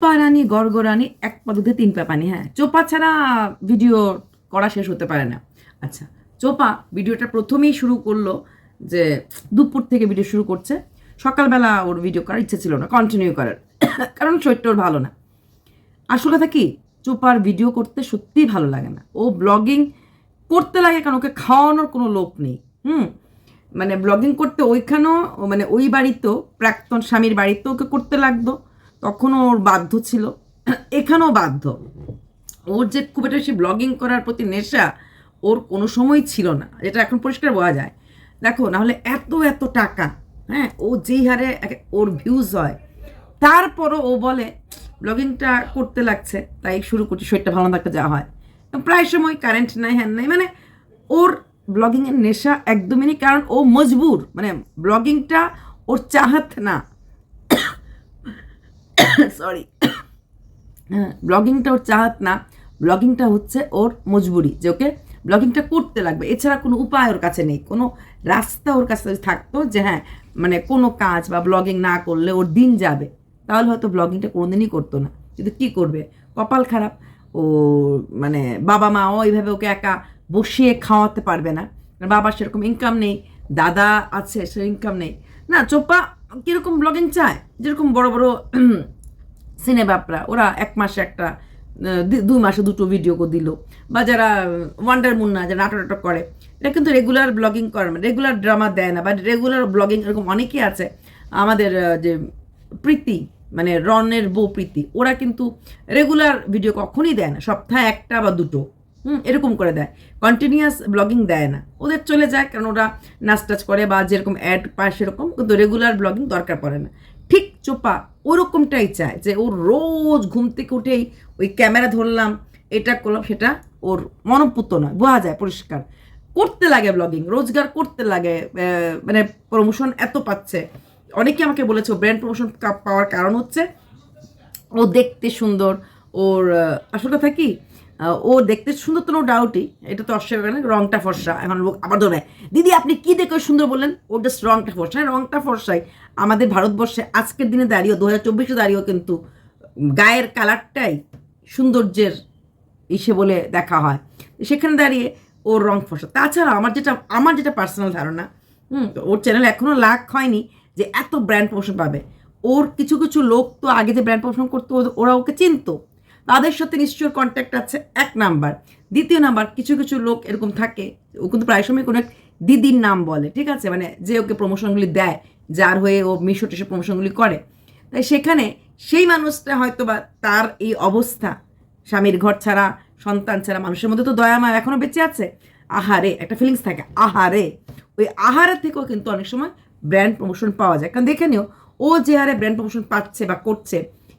চোপা রানী গড়গড়ানি, এক পা দুধে তিন পা পানি হ্যাঁ। চোপা ছাড়া ভিডিও করা শেষ হতে পারে না। আচ্ছা চোপা ভিডিওটা প্রথমেই শুরু করল যে দুপুর থেকে ভিডিও শুরু করছে। সকালবেলা ওর ভিডিও করার ইচ্ছে ছিল না কন্টিনিউ করার। কারণ শরীরটা ওর ভালো না। আসল কথা কি? চোপার ভিডিও করতে সত্যিই ভালো লাগে না। ও ব্লগিং করতে লাগে কারণ ওকে খাওয়ানোর কোনো লোক নেই, হুম? মানে ব্লগিং করতে ওইখানেও মানে ওই বাড়িতেও, প্রাক্তন স্বামীর বাড়িতেও ওকে করতে লাগতো। তখনও ওর বাধ্য ছিল। এখানেও বাধ্য। ওর যে খুব একটা বেশি ব্লগিং করার প্রতি নেশা ওর কোনো সময় ছিল না। যেটা এখন পরিষ্কার বোঝা যায়। দেখো, নাহলে এত এত টাকা হ্যাঁ ও যেই হারে ওর ভিউজ হয়, তারপরও ও বলে ব্লগিংটা করতে লাগছে, তাই শুরু করছি, শরীরটা ভালো থাকতে যাওয়া হয়। প্রায় সময় কারেন্ট নাই হ্যান নাই মানে ওর ব্লগিংয়ের নেশা একদমই নেই, কারণ ও মজবুর। মানে ব্লগিংটা ওর চাহাত না। সরি ব্লগিংটা ওর চাহাত না ব্লগিংটা হচ্ছে ওর মজবুরি, যে ওকে ব্লগিংটা করতে লাগবে। এছাড়া কোনো উপায় ওর কাছে নেই। কোনো রাস্তা ওর কাছে থাকতো যে হ্যাঁ মানে কোনো কাজ বা ব্লগিং না করলে ওর দিন যাবে। তাহলে হয়তো ব্লগিংটা কোনোদিনই করতো না। কিন্তু কী করবে? কপাল খারাপ। ও মানে বাবা মাও এইভাবে ওকে একা বসিয়ে খাওয়াতে পারবে না। বাবার সেরকম ইনকাম নেই, দাদা আছে সে ইনকাম নেই। না, চোপা কীরকম ব্লগিং চায়? যেরকম বড় বড় সিনেবাপরা ওরা এক মাসে একটা দুই মাসে দুটো ভিডিও দিল। বা যারা ওয়ান্ডার মুন্না যারা নাটক নাটক করে এটা কিন্তু রেগুলার ব্লগিং করে না রেগুলার ড্রামা দেয় না বা রেগুলার ব্লগিং এরকম অনেকেই আছে। আমাদের যে প্রীতি মানে রনের বউ প্রীতি, ওরা কিন্তু রেগুলার ভিডিও কখনই দেয় না, সপ্তাহে একটা বা দুটো। হুম, এরকম করে দেয়। কন্টিনিউয়াস ব্লগিং দেয় না। ওদের চলে যায়, কারণ ওরা নাচ টাচ করে বা যেরকম অ্যাড পায় সেরকম, কিন্তু রেগুলার ব্লগিং দরকার পড়ে না। ঠিক চোপা ওরকমটাই চায় যে ওর রোজ ঘুম থেকে উঠেই ওই ক্যামেরা ধরলাম, এটা করলাম, সেটা ওর মনপুত্র নয়, বোঝা যায়, পরিষ্কার। করতে লাগে ব্লগিং রোজগার করতে লাগে মানে প্রমোশন এত পাচ্ছে। অনেকে আমাকে বলেছে ব্র্যান্ড প্রমোশন পাওয়ার কারণ হচ্ছে ও দেখতে সুন্দর, ওর আসল কথা কি ও দেখতে সুন্দর তো ডাউটই এটা তো অস্বীকার না রংটা ফর্সা, এখন আবার ধরে, দিদি, আপনি কি দেখে সুন্দর বললেন? ও জাস্ট রংটা ফর্সা রংটা ফর্সাই আমাদের ভারতবর্ষে আজকের দিনে দাঁড়িয়েও, দু হাজার চব্বিশে দাঁড়িয়েও কিন্তু গায়ের কালারটাই সৌন্দর্যের ইসে বলে দেখা হয়। সেখানে দাঁড়িয়ে ওর রং ফসা। তাছাড়া আমার যেটা আমার যেটা পার্সোনাল ধারণা, হুম, ওর চ্যানেল এখনও লাখ হয়নি যে এত ব্র্যান্ড প্রমোশন পাবে। ওর কিছু কিছু লোক তো আগে যে ব্র্যান্ড প্রমোশন করতো ওরা ওকে চিনতো। তাদের সাথে নিশ্চয়ই কন্ট্যাক্ট আছে এক নাম্বার। দ্বিতীয় নাম্বার, কিছু কিছু লোক এরকম থাকে, ও কিন্তু প্রায় সময় কোনো এক দিদির নাম বলে, ঠিক আছে? মানে যে ওকে প্রমোশনগুলি দেয় যার হয়ে ও মিশো টিশো প্রমোশনগুলি করে। তাই সেখানে সেই মানুষটা হয়তো বা তার এই অবস্থা। স্বামীর ঘর ছাড়া, সন্তান ছাড়া মানুষের মধ্যে তো দয়া, মায়া এখনও বেঁচে আছে। আহারে, একটা ফিলিংস থাকে, আহারে। ওই আহারের থেকেও কিন্তু অনেক সময় ব্র্যান্ড প্রমোশন পাওয়া যায়। কারণ দেখে নিও, ও যে হারে ব্র্যান্ড প্রমোশন পাচ্ছে বা করছে,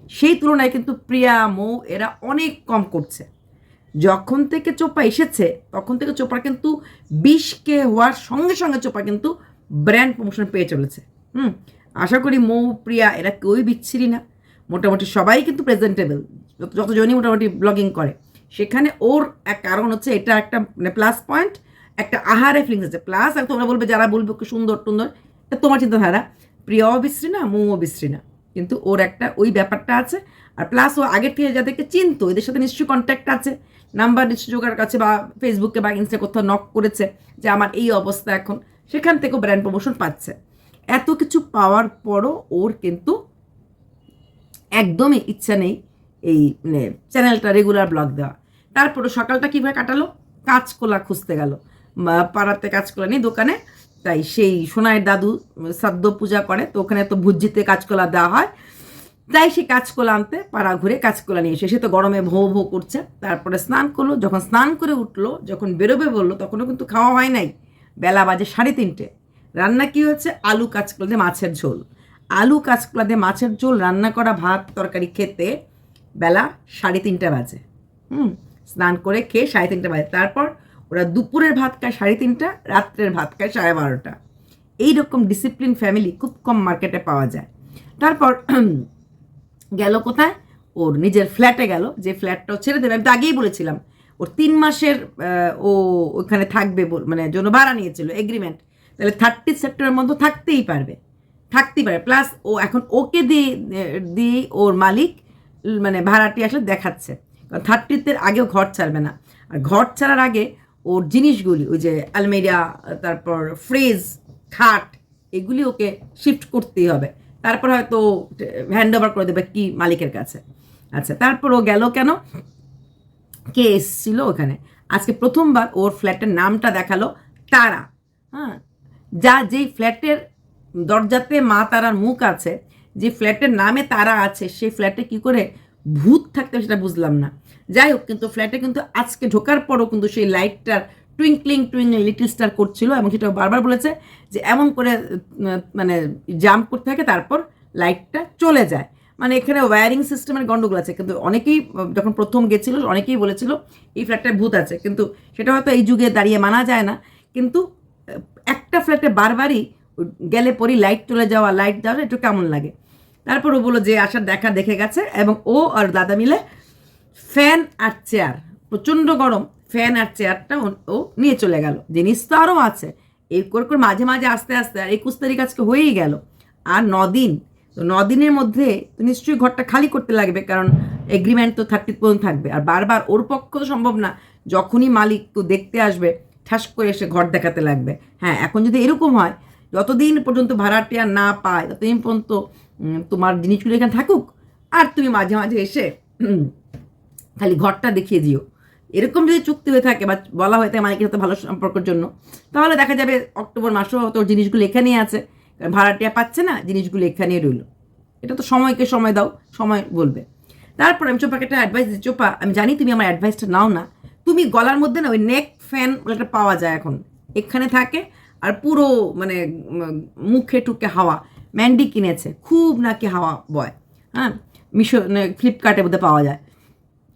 সেই তুলনায় কিন্তু প্রিয়া, মৌ এরা অনেক কম করছে। যখন থেকে চোপা এসেছে, তখন থেকে চোপা কিন্তু বিশ কে হওয়ার সঙ্গে সঙ্গে চোপা কিন্তু ব্র্যান্ড প্রমোশন পেয়ে চলেছে। হুম, আশা করি মৌ, প্রিয়া, এরা কেউই বিচ্ছিরি না। মোটামুটি সবাই কিন্তু প্রেজেন্টেবল যতজনই মোটামুটি ব্লগিং করে। সেখানে ওর এক কারণ হচ্ছে এটা একটা মানে প্লাস পয়েন্ট একটা আহারে ফিলিংস আছে। প্লাস আর তোমরা বলবে যারা বলবে সুন্দর টুন্দর, এটা তোমার চিন্তাধারা। প্রিয়াও বিশ্রী না, মৌও বিশ্রী না। কিন্তু ওর একটা ওই ব্যাপারটা আছে। আর প্লাস ও আগের থেকে যাদেরকে চিনতো, এদের সাথে নিশ্চয়ই কন্ট্যাক্ট আছে। নাম্বার নিশ্চয়ই জোগাড় কাছে বা ফেসবুকে বা ইনস্টা কোথাও নক করেছে যে আমার এই অবস্থা এখন। সেখান থেকেও ব্র্যান্ড প্রমোশন পাচ্ছে। এত কিছু পাওয়ার পরও ওর কিন্তু একদমই ইচ্ছা নেই এই মানে চ্যানেলটা রেগুলার ব্লগ দেওয়া। তারপরে সকালটা কীভাবে কাটালো? কাঁচকলা খুঁজতে গেল। পাড়াতে কাঁচকলা নেই দোকানে, তাই সেই সোনায়ের দাদু শ্রাদ্ধ পূজা করে, তো ওখানে তো ভুজিতে কাঁচকলা দেওয়া হয়। তাই সে কাঁচকলা আনতে পাড়া ঘুরে কাঁচকলা নিয়ে এসে, সে তো গরমে ভো ভো করছে। তারপরে স্নান করল, যখন স্নান করে উঠল, যখন বেরোবে বলল, তখনও কিন্তু খাওয়া হয় নাই। বেলা বাজে সাড়ে তিনটে। রান্না কি হচ্ছে আলু কাঁচকলা দিয়ে মাছের ঝোল। আলু কাঁচকলা দিয়ে মাছের ঝোল, রান্না করা ভাত তরকারি খেতে বেলা সাড়ে তিনটে বাজে। হুম, স্নান করে খেয়ে সাড়ে তিনটে বাজে। তারপর ওরা দুপুরের ভাত খায় সাড়ে তিনটা, রাত্রের ভাত খায় সাড়ে বারোটা। এইরকম ডিসিপ্লিন ফ্যামিলি খুব কম মার্কেটে পাওয়া যায়। তারপর গেল কোথায়? ওর নিজের ফ্ল্যাটে গেল। যে ফ্ল্যাটটাও ছেড়ে দেবে, আমি তো আগেই বলেছিলাম। ওর তিন মাসের ও ওখানে থাকবে মানে জন্য ভাড়া নিয়েছিল এগ্রিমেন্ট তাহলে থার্টি সেপ্টেম্বরের মধ্যে থাকতেই পারবে। থাকতেই পারে প্লাস ও এখন ওকে দিয়ে দিয়ে ওর মালিক মানে ভাড়াটি আসলে দেখাচ্ছে। কারণ থার্টিতে আগেও ঘর ছাড়বে না। আর ঘর ছাড়ার আগে ওর জিনিসগুলি, ওই যে আলমেরিয়া তারপর ফ্রিজ খাট, এগুলি ওকে শিফট করতেই হবে। তারপর হয়তো হ্যান্ড ওভার করে দেবে কি মালিকের কাছে। আচ্ছা তারপর ও গেল কেন? কে এসেছিল ওখানে? আজকে প্রথমবার ওর ফ্ল্যাটের নামটা দেখাল তারা। হ্যাঁ যা যেই ফ্ল্যাটের দরজাতে মা তারার মুখ আছে যে ফ্ল্যাটের নামে তারা আছে, সেই ফ্ল্যাটে কি করে ভূত থাকতে সেটা বুঝলাম না। যাই হোক, কিন্তু ফ্ল্যাটে কিন্তু আজকে ঢোকার পরও কিন্তু সেই লাইটটার টুইঙ্কলিং টুইঙ্কলিং লিটিল স্টার করছিল এবং সেটা বারবার বলেছে যে এমন করে মানে জাম্প করতে থাকে, তারপর লাইটটা চলে যায়। মানে এখানে ওয়্যারিং সিস্টেমের গন্ডগোল আছে, কিন্তু অনেকেই যখন প্রথম গেছিল, অনেকেই বলেছিল, এই ফ্ল্যাটটায় ভূত আছে। কিন্তু সেটা হয়তো এই যুগে দাঁড়িয়ে মানা যায় না। কিন্তু একটা ফ্ল্যাটে বারবারই গেলে পরই লাইট চলে যাওয়া লাইট যাওয়া, একটু কেমন লাগে? তারপর ও বলল যে আসার দেখা দেখে গেছে এবং ও আর দাদা মিলে ফ্যান আর চেয়ার প্রচণ্ড গরম ফ্যান আর চেয়ারটা ও- নিয়ে চলে গেল। জিনিস তো আরও আছে। এই করে করে মাঝে মাঝে আস্তে আস্তে আর একুশ তারিখ আজকে হয়েই গেল। আর দিন তো দিনের মধ্যে তো নিশ্চয়ই ঘরটা খালি করতে লাগবে কারণ এগ্রিমেন্ট তো থার্টি পর্যন্ত থাকবে। আর বারবার ওর পক্ষ তো সম্ভব না। যখনই মালিক তো দেখতে আসবে ঠাস করে এসে ঘর দেখাতে লাগবে। হ্যাঁ এখন যদি এরকম হয়, যতদিন পর্যন্ত ভাড়াটিয়া না পায়, ততদিন পর্যন্ত তোমার জিনিসগুলো এখানে থাকুক, আর তুমি মাঝে মাঝে এসে খালি ঘরটা দেখিয়ে দিও। এরকম যদি চুক্তি হয়ে থাকে বা বলা হয়ে থাকে মালিকের সাথে ভালো সম্পর্কের জন্য, তাহলে দেখা যাবে অক্টোবর মাসেও তোর জিনিসগুলো এখানেই আছে ভাড়াটিয়া পাচ্ছে না, জিনিসগুলো এখানেই রইল। এটা তো সময়কে সময় দাও, সময় বলবে। তারপর আমি চোপাকে একটা অ্যাডভাইস দিচ্ছি চোপা, আমি জানি তুমি আমার অ্যাডভাইসটা নাও না তুমি গলার মধ্যে না ওই নেক ফ্যান একটা পাওয়া যায় এখন। এখানে থাকে আর পুরো মানে মুখে টুকে হাওয়া। ম্যান্ডি কিনেছে, খুব নাকি হাওয়া বয় হ্যাঁ মিশো ফ্লিপকার্টের মধ্যে পাওয়া যায়।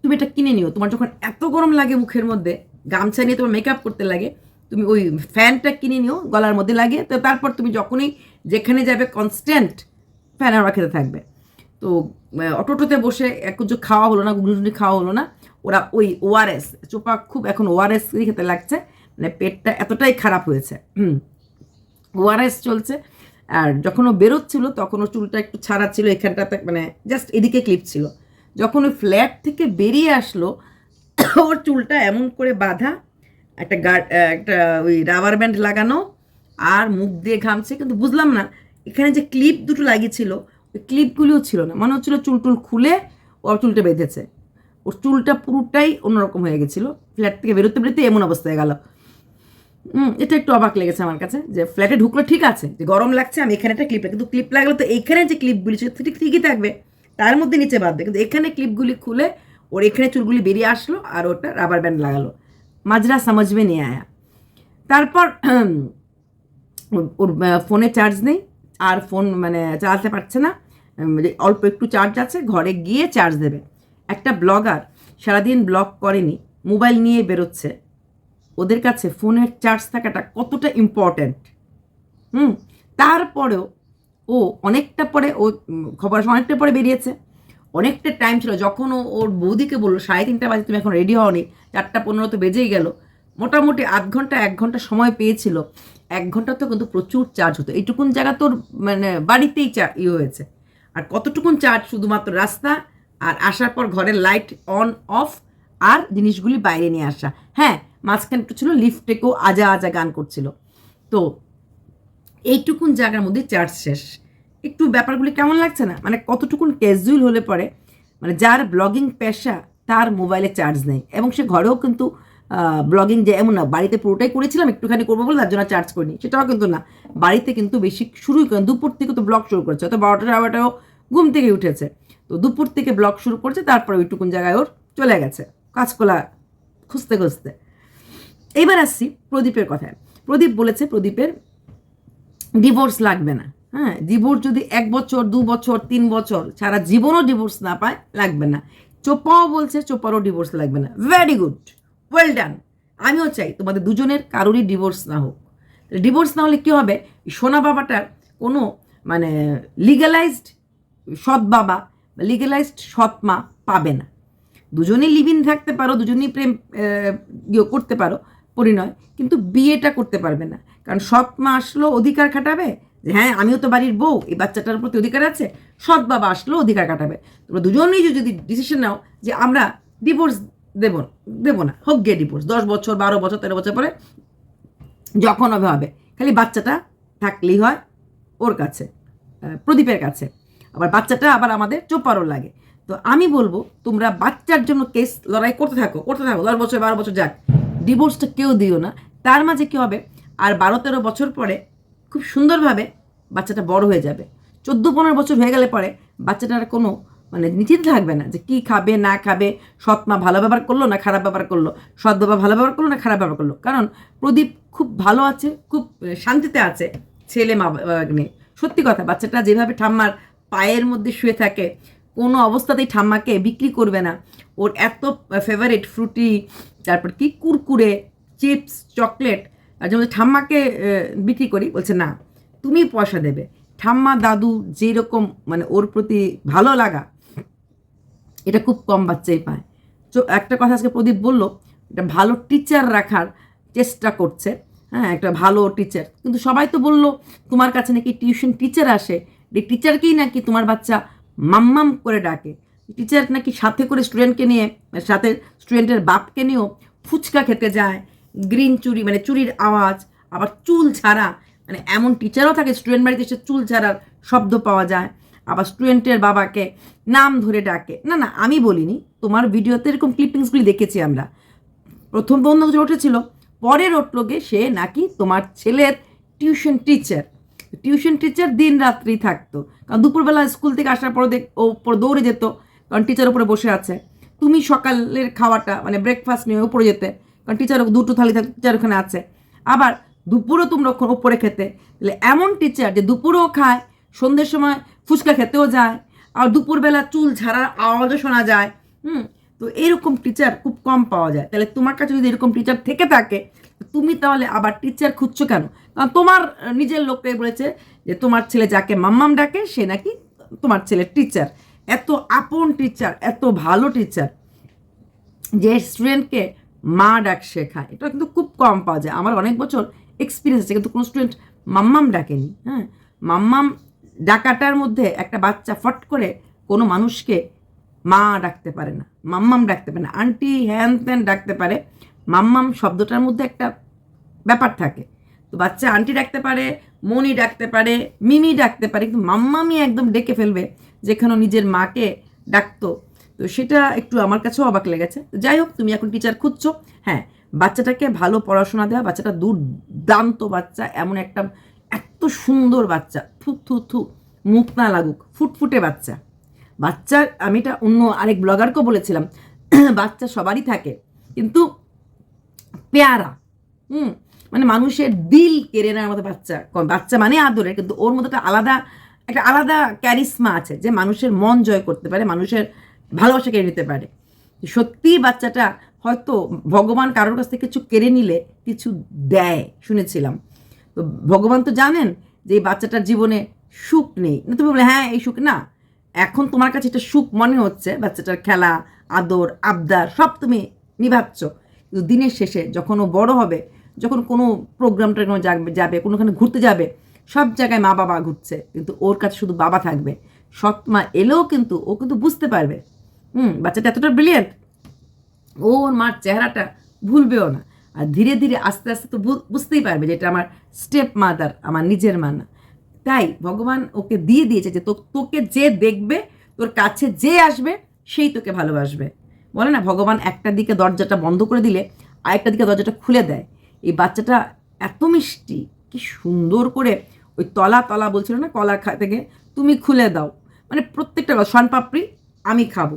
তুমি এটা কিনে নিও, তোমার যখন এত গরম লাগে মুখের মধ্যে, গামছা নিয়ে তোমার মেকআপ করতে লাগে, তুমি ওই ফ্যানটা কিনে নিও, গলার মধ্যে লাগে তো তারপর তুমি যখনই যেখানে যাবে কনস্ট্যান্ট ফ্যান হাওয়া খেতে থাকবে। তো অটোটোতে বসে এক খাওয়া হলো না গুগলি খাওয়া হলো না ওরা ওই ওআরএস চোপা খুব এখন ওআরএস খেতে লাগছে মানে পেটটা এতটাই খারাপ হয়েছে। ওআরএস চলছে, আর যখন ও বেরোচ্ছিল, তখন ও চুলটা একটু ছাড়া ছিল, এখানটাতে মানে জাস্ট এদিকে ক্লিপ ছিল। যখন ওই ফ্ল্যাট থেকে বেরিয়ে আসলো, ওর চুলটা এমন করে বাঁধা, একটা গার্ড একটা ওই রাবার ব্যান্ড লাগানো, আর মুখ দিয়ে ঘামছে, কিন্তু বুঝলাম না, এখানে যে ক্লিপ দুটো লাগিয়েছিল, ওই ক্লিপগুলিও ছিল না। মনে হচ্ছিল চুল টুল খুলে ও চুলটা বেঁধেছে। ওর চুলটা পুরোটাই অন্যরকম হয়ে গেছিল। ফ্ল্যাট থেকে বেরোতে বেরোতে এমন অবস্থায় গেল। এটা একটু অবাক লেগেছে আমার কাছে যে ফ্ল্যাটে ঢুকলো ঠিক আছে, যে গরম লাগছে, আমি এখানে একটা ক্লিপ কিন্তু ক্লিপ লাগল তো এইখানে যে ক্লিপগুলি ছিল ঠিক ঠিকই থাকবে। তার মধ্যে নিচে বাঁধবে কিন্তু এখানে ক্লিপগুলি খুলে ওর এখানে চুলগুলি বেরিয়ে আসলো আর ওটা রাবার ব্যান্ড লাগালো। মাজরা সমঝবে নিয়ে আয়া। তারপর ওর ফোনে চার্জ নেই। আর ফোন মানে চালাতে পারছে না। অল্প একটু চার্জ আছে, ঘরে গিয়ে চার্জ দেবে। একটা ব্লগার সারাদিন ব্লগ করেনি, মোবাইল নিয়ে বেরোচ্ছে। ওদের কাছে ফোনের চার্জ থাকাটা কতটা ইম্পর্ট্যান্ট হুম, তারপরেও ও অনেকটা পরে ও খবর অনেকটা পরে বেরিয়েছে। অনেকটা টাইম ছিল, যখন ও, ওর বৌদিকে বলল, সাড়ে তিনটা বাজে, তুমি এখন রেডি হওনি, চারটা পনেরো তো বেজেই গেল। মোটামুটি আধ ঘণ্টা, এক ঘণ্টা সময় পেয়েছিল। এক ঘণ্টা তো কিন্তু প্রচুর চার্জ হতো। এইটুকুন জায়গা তোর মানে বাড়িতেই চা ইয়ে হয়েছে। আর কতটুকুন চার্জ শুধুমাত্র রাস্তা আর আসার পর ঘরের লাইট অন অফ আর জিনিসগুলি বাইরে নিয়ে আসা। হ্যাঁ মাঝখানে একটু ছিল লিফটেকেও আজা আজা গান করছিল। তো এইটুকুন জায়গার মধ্যে চার্জ শেষ। একটু ব্যাপারগুলি কেমন লাগছে না? মানে কতটুকুন ক্যাজুয়াল হলে পরে মানে যার ব্লগিং পেশা, তার মোবাইলে চার্জ নেই। এবং সে ঘরেও কিন্তু ব্লগিং যে এমন না, বাড়িতে পুরোটাই করেছিলাম, একটুখানি করব বলে তার জন্য চার্জ করিনি। সেটাও কিন্তু না। বাড়িতে কিন্তু বেশি শুরুই করেন দুপুর থেকে তো ব্লগ শুরু করেছে। হয়তো বারোটা বারোটাও ঘুম থেকে উঠেছে। তো দুপুর থেকে ব্লগ শুরু করছে, তারপরে ওইটুকুন জায়গায় ওর চলে গেছে, কাঁচকলা খুঁজতে খুঁজতে। এবার আসছি প্রদীপের কথায়। প্রদীপ বলেছে, প্রদীপের ডিভোর্স লাগবে না। হ্যাঁ ডিভোর্স যদি এক বছর, দু বছর, তিন বছর, সারা জীবনও ডিভোর্স না পায়, লাগবে না। চোপাও বলছে, চোপারও ডিভোর্স লাগবে না। ভেরি গুড ওয়েল ডান আমিও চাই তোমাদের দুজনের কারোরই ডিভোর্স না হোক। ডিভোর্স না হলে কী হবে? সোনা বাবাটার কোনো মানে লিগালাইজড সৎ বাবা লিগালাইজড সৎ মা পাবে না। দুজনেই লিভিন থাকতে পারো, দুজনেই প্রেম ইয়ে করতে পারো, পরিণয়, কিন্তু বিয়েটা করতে পারবে না। কারণ সৎ মা আসলো, অধিকার খাটাবে, যে হ্যাঁ আমিও তো বাড়ির বউ, এই বাচ্চাটার প্রতি অধিকার আছে, সৎ বাবা আসলেও অধিকার কাটাবে তোমরা দুজনেই যদি ডিসিশন নাও যে আমরা ডিভোর্স দেব, দেবো না, হোক গে ডিভোর্স দশ বছর, বারো বছর, তেরো বছর পরে যখন হবে হবে। খালি বাচ্চাটা থাকলেই হয়, ওর কাছে প্রদীপের কাছে। আবার বাচ্চাটা আবার আমাদের চোপারও লাগে। তো আমি বলব, তোমরা বাচ্চার জন্য কেস লড়াই করতে থাকো করতে থাকো, দশ বছর, বারো বছর যাক। ডিভোর্সটা কেউ দিও না। তার মাঝে কী হবে? আর বারো তেরো বছর পরে খুব সুন্দরভাবে বাচ্চাটা বড় হয়ে যাবে। চোদ্দ পনেরো বছর হয়ে গেলে পরে বাচ্চাটার কোনো মানে নিশ্চিত থাকবে না যে কি খাবে, না খাবে, সৎ মা ভালো ব্যবহার করল না খারাপ ব্যবহার করল, সৎ বাবা ভালো ব্যবহার করল না খারাপ ব্যবহার করল? কারণ প্রদীপ খুব ভালো আছে, খুব শান্তিতে আছে, ছেলে মা নিয়ে সত্যি কথা, বাচ্চাটা যেভাবে ঠাম্মার পায়ের মধ্যে শুয়ে থাকে, কোনো অবস্থাতেই ঠাম্মাকে বিক্রি করবে না। ওর এত ফেভারিট ফ্রুটি তারপর কি? কুরকুরে চিপস চকলেট আর যেমন ঠাম্মাকে বিক্রি করি, বলছে, না, তুমি পয়সা দেবে। ঠাম্মা, দাদু যেরকম মানে ওর প্রতি ভালো লাগা, এটা খুব কম বাচ্চাই পায়। তো একটা কথা আজকে প্রদীপ বলল, একটা ভালো টিচার রাখার চেষ্টা করছে হ্যাঁ একটা ভালো টিচার কিন্তু সবাই তো বলল, তোমার কাছে নাকি টিউশন টিচার আসে? টিচারকেই নাকি তোমার বাচ্চা মাম্মাম করে ডাকে। টিচার নাকি সাথে করে স্টুডেন্টকে নিয়ে, সাথে স্টুডেন্টের বাপকে নিয়েও ফুচকা খেতে যায় গ্রিন চুরি মানে চুরির আওয়াজ, আবার চুল ছাড়া। মানে এমন টিচারও থাকে স্টুডেন্ট বাড়িতে এসে চুল ছাড়ার শব্দ পাওয়া যায়, আবার স্টুডেন্টের বাবাকে নাম ধরে ডাকে। না না, আমি বলিনি, তোমার ভিডিওতে এরকম ক্লিপিংসগুলি দেখেছি আমরা। প্রথম বন্ধু উঠেছিল, পরের গিয়ে সে নাকি তোমার ছেলের টিউশন টিচার টিউশন টিচার দিন রাত্রি থাকতো। কারণ দুপুরবেলা স্কুল থেকে আসার পরে দেখ ও দৌড়ে যেত, কারণ টিচার উপরে বসে আছে। তুমি সকালের খাওয়াটা মানে ব্রেকফাস্ট নিয়ে উপরে যেতে, কারণ টিচার দুটো থালি থাকতো টিচার ওখানে আছে। আবার দুপুরও তোমরা ওখানে উপরে খেতে। তাহলে এমন টিচার যে দুপুরেও খায়, সন্ধ্যের সময় ফুচকা খেতেও যায়, আর দুপুরবেলা চুল ঝাড়ার আওয়াজও শোনা যায়। হুম, তো এরকম টিচার খুব কম পাওয়া যায়। তাহলে তোমার কাছে যদি এরকম টিচার থেকে থাকে তুমি তাহলে আবার টিচার খুঁজছো কেন? কারণ তোমার নিজের লোকটাই বলেছে যে তোমার ছেলে যাকে মাম্মাম ডাকে, সে নাকি তোমার ছেলের টিচার এত আপন টিচার এত ভালো টিচার যে স্টুডেন্টকে মা ডাক শেখায়। এটা কিন্তু খুব কম পাওয়া যায়। আমার অনেক বছর এক্সপিরিয়েন্স আছে, কিন্তু কোনো স্টুডেন্ট মাম্মাম ডাকেনি হ্যাঁ? মাম্মাম ডাকাটার মধ্যে একটা বাচ্চা ফট করে কোনো মানুষকে মা ডাকতে পারে না, মাম্মাম ডাকতে পারে না, আন্টি হ্যান ত্যান ডাকতে পারে। মাম্মাম শব্দটার মধ্যে একটা ব্যাপার থাকে। তো বাচ্চা আন্টি ডাকতে পারে মনি ডাকতে পারে, মিমি ডাকতে পারে, কিন্তু মাম্মামি একদম ডেকে ফেলবে যেখানে নিজের মাকে ডাকতো। তো সেটা একটু আমার কাছেও অবাক লেগেছে। যাই হোক, তুমি এখন টিচার খুঁজছো। হ্যাঁ বাচ্চাটাকে ভালো পড়াশোনা দেওয়া, বাচ্চাটা দুর্দান্ত বাচ্চা, এমন একটা এত সুন্দর বাচ্চা, থু থু থু, মুখ না লাগুক, ফুটফুটে বাচ্চা। বাচ্চার, আমি এটা অন্য আরেক ব্লগারকেও বলেছিলাম, বাচ্চা সবারই থাকে, কিন্তু পেয়ারা। হুম? মানে মানুষের দিল কেড়ে নেওয়ার মতো বাচ্চা বাচ্চা মানে আদরের, কিন্তু ওর মতো একটা আলাদা একটা আলাদা ক্যারিসমা আছে যে মানুষের মন জয় করতে পারে, মানুষের ভালোবাসা কেড়ে নিতে পারে। সত্যি বাচ্চাটা হয়তো ভগবান কারোর কাছ থেকে কিছু কেড়ে নিলে কিছু দেয়, শুনেছিলাম। তো ভগবান তো জানেন যে এই বাচ্চাটার জীবনে সুখ নেই। না, তুমি বলে হ্যাঁ এই সুখ না। এখন তোমার কাছে এটা সুখ মনে হচ্ছে, বাচ্চাটার খেলা, আদর, আবদার, সব তুমি নিভাচ্ছ। কিন্তু দিনের শেষে যখন ও বড় হবে, যখন কোনো প্রোগ্রাম টোগ্রাম যাবে, কোনোখানে ঘুরতে যাবে, সব জায়গায় মা বাবা ঘুরছে। কিন্তু ওর কাছে শুধু বাবা থাকবে। সৎ মা এলেও কিন্তু ও কিন্তু বুঝতে পারবে। হুম, বাচ্চাটা এতটা ব্রিলিয়েন্ট ও ওর মার চেহারাটা ভুলবেও না। আর ধীরে ধীরে আস্তে আস্তে তো বুঝতেই পারবে যে এটা আমার স্টেপ মাদার আমার নিজের মা না। তাই ভগবান ওকে দিয়ে দিয়েছে যে তোকে যে দেখবে, তোর কাছে যে আসবে, সেই তোকে ভালোবাসবে। বলে না, ভগবান একটা দিকে দরজাটা বন্ধ করে দিলে আরেকটা দিকে দরজাটা খুলে দেয়। এই বাচ্চাটা এত মিষ্টি, কি সুন্দর করে ওই তলা তলা বলছিল না কলা খা থেকে, তুমি খুলে দাও। মানে প্রত্যেকটা পাপড়ি, আমি খাব।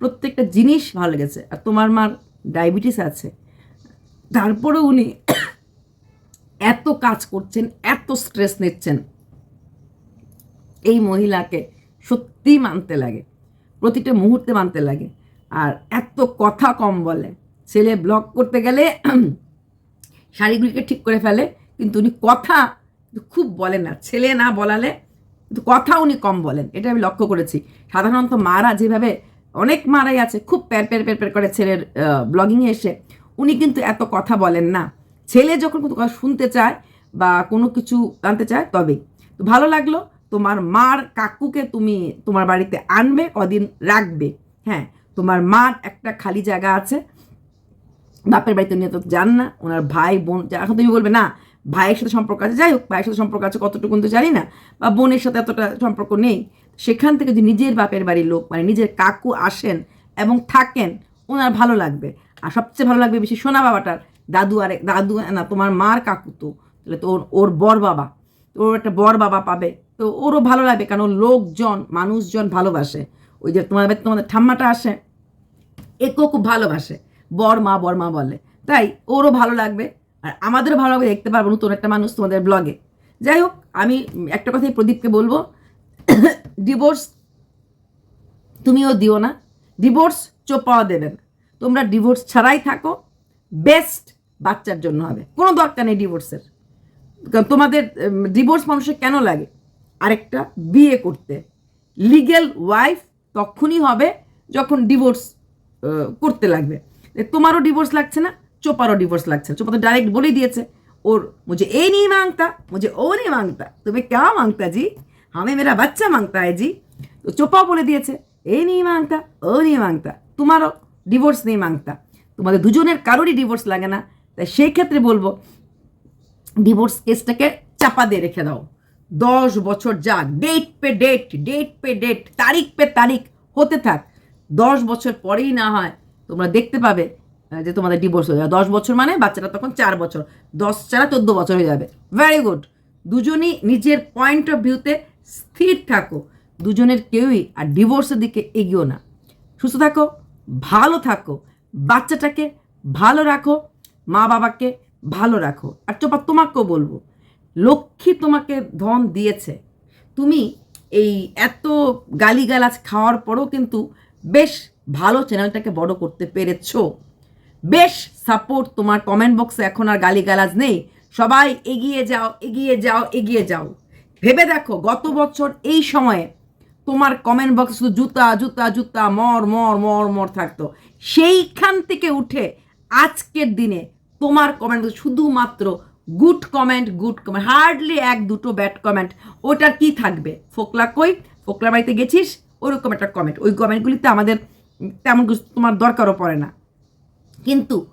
প্রত্যেকটা জিনিস ভালো লেগেছে। আর তোমার মার ডায়াবেটিস আছে। তারপরে উনি এত কাজ করছেন, এত স্ট্রেস নিচ্ছেন। এই মহিলাকে সত্যিই মানতে লাগে। প্রতিটা মুহূর্তে মানতে লাগে। আর এত কথা কম বলে। ছেলে ব্লগ করতে গেলে শাড়িগুলিকে ঠিক করে ফেলে, কিন্তু উনি কথা খুব বলেন না। ছেলে না বলালে কিন্তু কথা উনি কম বলেন, এটা আমি লক্ষ্য করেছি। সাধারণত মারা যেভাবে, অনেক মারাই আছে, খুব প্যার প্যার প্যার প্যার করে ছেলের ব্লগিংয়ে এসে, উনি কিন্তু এত কথা বলেন না। ছেলে যখন কোনো কথা শুনতে চায় বা কোনো কিছু জানতে চায়, তবেই। তো ভালো লাগল, তোমার মার কাকুকে তুমি তোমার বাড়িতে আনবে, কদিন রাখবে হ্যাঁ? তোমার মার একটা খালি জায়গা আছে। বাপের বাড়িতে নিয়ে তো যান না, ওনার ভাই, বোন এখন তুমি বলবে? না, ভাইয়ের সাথে সম্পর্ক আছে, যাই হোক, ভাইয়ের সাথে সম্পর্ক আছে কতটুকু তো জানি না, বা বোনের সাথে এতটা সম্পর্ক নেই। সেখান থেকে যদি নিজের বাপের বাড়ির লোক মানে নিজের কাকু আসেন এবং থাকেন, ওনার ভালো লাগবে। আর সবচেয়ে ভালো লাগবে বেশি সোনা বাবাটার, দাদু আর, দাদু, না, তোমার মার কাকু তো, তাহলে তো ওর ওর বর বাবা, তো ওর একটা বর বাবা পাবে, তো ওরও ভালো লাগবে, কারণ লোকজন, মানুষজন ভালোবাসে। ওই যে তোমাদের তোমাদের ঠাম্মাটা আসে একেও খুব ভালোবাসে। বর, মা বর মা বলে। তাই ওরও ভালো লাগবে। আর আমাদেরও ভালো লাগবে দেখতে পারব নতুন একটা মানুষ তোমাদের ব্লগে যাই হোক, আমি একটা কথাই প্রদীপকে বলব। ডিভোর্স তুমিও দিও না। ডিভোর্স চোপাও দেবে না। তোমরা ডিভোর্স ছাড়াই থাকো। বেস্ট বাচ্চার জন্য হবে। কোনো দরকার নেই ডিভোর্সের তোমাদের ডিভোর্স মানুষের কেন লাগে? আরেকটা বিয়ে করতে। লিগেল ওয়াইফ তখনই হবে যখন ডিভোর্স করতে লাগবে এ তোমারও ডিভোর্স লাগছে না চোপারও ডিভোর্স লাগছে না চোপা তো ডাইরেক্ট বলেই দিয়েছে ওর मुझे ए नहीं मांगता मुझे ओ नहीं मांगता तुम्हें क्या मांगता जी हमें मेरा बच्चा मांगता है जी তো চোপাও বলে দিয়েছে এ নেই মাংতা ও নেই মাংতা তোমারও ডিভোর্স নেই মাংতা তোমাদের দুজনের কারোরই ডিভোর্স লাগে না তাই সেই ক্ষেত্রে বলবো ডিভোর্স কেসটাকে চাপা দিয়ে রেখে দাও দশ বছর যাক ডেট পে ডেট ডেট পে ডেট তারিখ পে তারিখ হতে থাক দশ বছর পরেই না হয় তোমরা দেখতে পাবে যে তোমাদের ডিভোর্স হয়ে যাবে। দশ বছর মানে বাচ্চাটা তখন চার বছর, দশ চারা চোদ্দ বছর হয়ে যাবে। ভেরি গুড দুজনই নিজের পয়েন্ট অফ ভিউতে স্থির থাকো। দুজনের কেউই আর ডিভোর্সের দিকে এগিয়েও না। সুস্থ থাকো, ভালো থাকো, বাচ্চাটাকে ভালো রাখো, মা বাবাকে ভালো রাখো। আর চোপা, তোমাকেও বলব, লক্ষ্মী তোমাকে ধন দিয়েছে। তুমি এই এত গালিগালাজ খাওয়ার পরও কিন্তু বেশ ভালো চ্যানেলটাকে বড় করতে পেরেছ। বেশ সাপোর্ট তোমার কমেন্ট বক্সে এখন আর গালিগালাজ নেই। সবাই এগিয়ে যাও এগিয়ে যাও এগিয়ে যাও। ভেবে দেখো, গত বছর এই সময়ে তোমার কমেন্ট বক্সে শুধু জুতা জুতা জুতা, মর মর মর মর থাকতো। সেইখান থেকে উঠে আজকের দিনে তোমার কমেন্ট শুধুমাত্র good comment good comment hardly এক, দুটো ব্যাড কমেন্ট ওটার কি থাকবে? ফোকলা কই? ফোকলা বাড়িতে গেছিস? ওরকম একটা কমেন্ট ওই কমেন্টগুলিতে আমাদের তেমন কিছু তোমার দরকারও পড়ে না। কিন্তু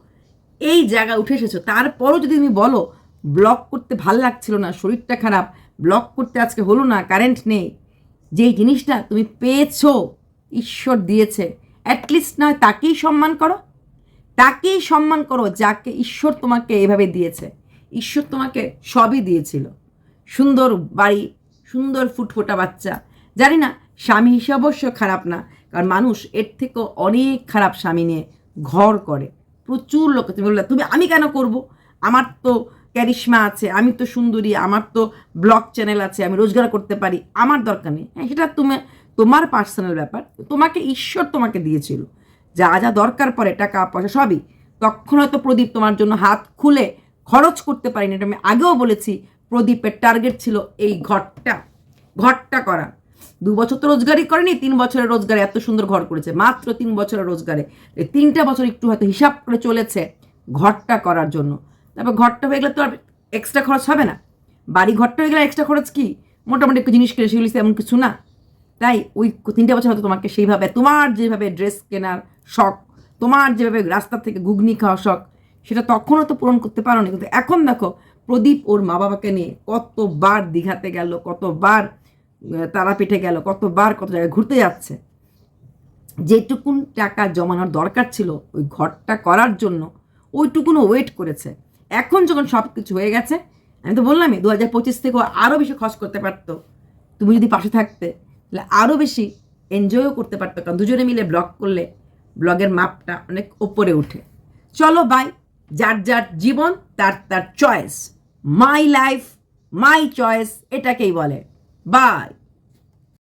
এই জায়গা উঠে এসেছ। তারপরও যদি তুমি বলো ব্লক করতে ভালো লাগছিল না, শরীরটা খারাপ ব্লক করতে আজকে হলো না কারেন্ট নেই, যেই জিনিসটা তুমি পেয়েছ, ঈশ্বর দিয়েছে অ্যাটলিস্ট নয়, তাকেই সম্মান করো। তাকেই সম্মান করো যাকে ঈশ্বর তোমাকে এভাবে দিয়েছে। ঈশ্বর তোমাকে সবই দিয়েছিল। সুন্দর বাড়ি, সুন্দর ফুটফোটা বাচ্চা। জানি না স্বামী হিসেবে অবশ্য খারাপ না, কারণ মানুষ এর থেকেও অনেক খারাপ স্বামী নিয়ে ঘর করে। প্রচুর লোক তুমি বললে, তুমি, আমি কেন করব? আমার তো ক্যারিশমা আছে, আমি তো সুন্দরী, আমার তো ব্লগ চ্যানেল আছে, আমি রোজগার করতে পারি, আমার দরকার নেই। হ্যাঁ সেটা তুমি, তোমার পার্সোনাল ব্যাপার। তোমাকে ঈশ্বর তোমাকে দিয়েছিল। যা যা দরকার পড়ে, টাকা, পয়সা, সবই। তখন হয়তো প্রদীপ তোমার জন্য হাত খুলে খরচ করতে পারিনি। এটা আমি আগেও বলেছি, প্রদীপের টার্গেট ছিল এই ঘরটা ঘরটা করা। দু বছর তো রোজগারই করেনি, তিন বছরের রোজগারে এত সুন্দর ঘর করেছে, মাত্র তিন বছরের রোজগারে। তিনটা বছর একটু হয়তো হিসাব করে চলেছে ঘরটা করার জন্য। তারপর ঘরটা হয়ে গেলে তো আর এক্সট্রা খরচ হবে না। বাড়ি ঘরটা হয়ে গেলে এক্সট্রা খরচ কি? মোটামুটি একটু জিনিস কিনে সেগুলি এমন কিছু না। তাই ওই তিনটে বছর হয়তো তোমাকে সেইভাবে, তোমার যেভাবে ড্রেস কেনার শখ, তোমার যেভাবে রাস্তা থেকে ঘুগনি খাওয়া শখ, সেটা তখনও তো পূরণ করতে পারো কিন্তু এখন দেখো, প্রদীপ ওর মা বাবাকে নিয়ে কতবার দীঘাতে গেল, কতবার তারাপীঠে গেল, কতবার কত জায়গায় ঘুরতে যাচ্ছে। যেটুকুন টাকা জমানোর দরকার ছিল, ওই ঘরটা করার জন্য ওইটুকুনও ওয়েট করেছে। এখন যখন সব কিছু হয়ে গেছে, আমি তো বললামই দু হাজার পঁচিশ থেকেও আরও বেশি খরচ করতে পারতো। তুমি যদি পাশে থাকতে, তাহলে আরও বেশি এনজয়ও করতে পারতো, কারণ দুজনে মিলে ব্লগ করলে ব্লগের মাপটা অনেক ওপরে ওঠে। চলো বাই যার যার জীবন, তার তার choice my life my choice এটাকেই বলে। বাই